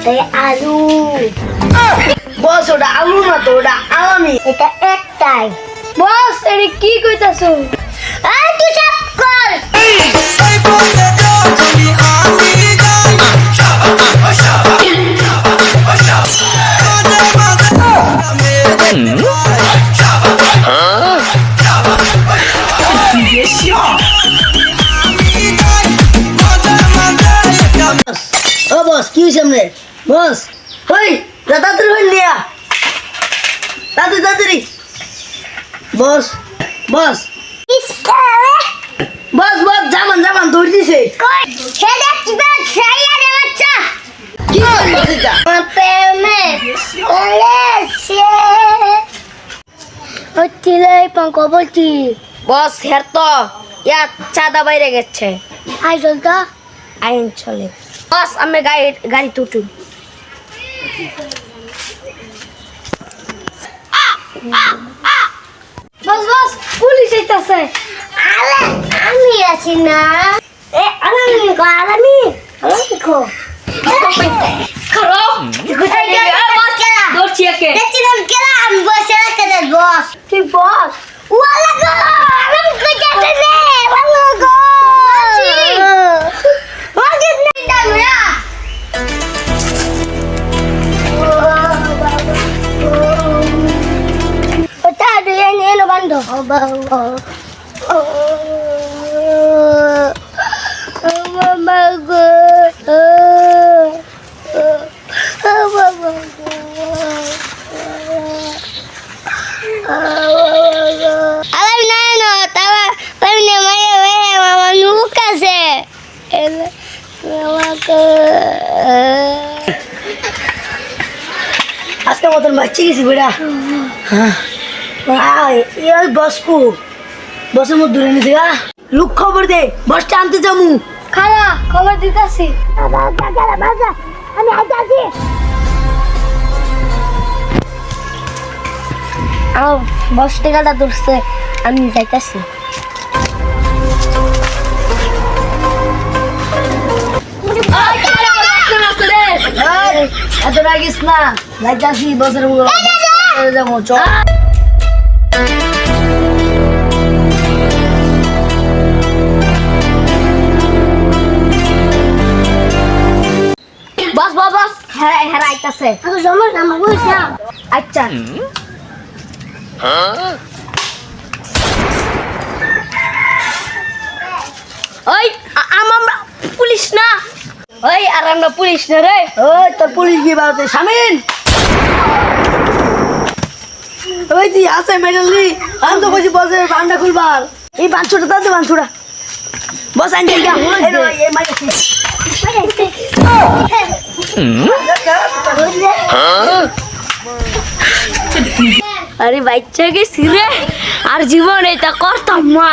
এটাই আলু। বস ওটা আলু না তো ওটা আলামি। এটা একটাই। বস এটা কি কইতাছো? এই তুই চাপ কর। ও বস কি হয়েছে আপনার? বস ওই যা তাড়াতাড়ি হইল নিয়া। তাড়াতাড়ি তাড়াতাড়ি। বস বস। বস বস জামান জামান দৌড় দিছে। ছাইয়া রে বাচ্চা। কি বস হের তো ইয়া চাঁদা বাইরে গেছে। আই চলতো আইন চলে। বস আমি গাড়ি গাড়ি তুটুন বস বস পুলিশ আইতাছে। আলে আমি আছি না। এ আলামি কো আলামি আলামি কো। খারাপ। কোথায় গেল বস কেলা দৌড়ছি একে। দেখছিলাম কেলা আমি বসে রাখতে বস। তুই বস। ওয়ালা গো আলামি কো যাবে রে ওয়ালা গো maya, mama, nukas eh. Mama ko. আজকে মতন বাচ্চা গেছি বেড়া হ্যাঁ আয়, এই ওই বসকু বসের মধ্যে দূরে নিছে গা লুক খবর দে বসটা আনতে যামু খালা খবর দিতাছি। আমি আইতাছি আমার বস টেকাটা ধরছে আমি যাইতাছি। এত রাগিস না। যাইতাছি বসের যাব চল বস বস বস হেরা হেরা আইতাছে Ako sama sama আচ্ছা। ওই আমরা পুলিশ না? ওই আর আমরা পুলিশ না রে। ওই তোর পুলিশ গিয়ে বাড়াতে সামিন ওই তুই আছে মেডেল নি আমি তো কইছি বসে বান্ডা খুলবার। এই বাঞ্চুটা তাতে বাঞ্চুটা বস আইন আরে বাচ্চাকে সিরে আর জীবনে তা করতাম মা।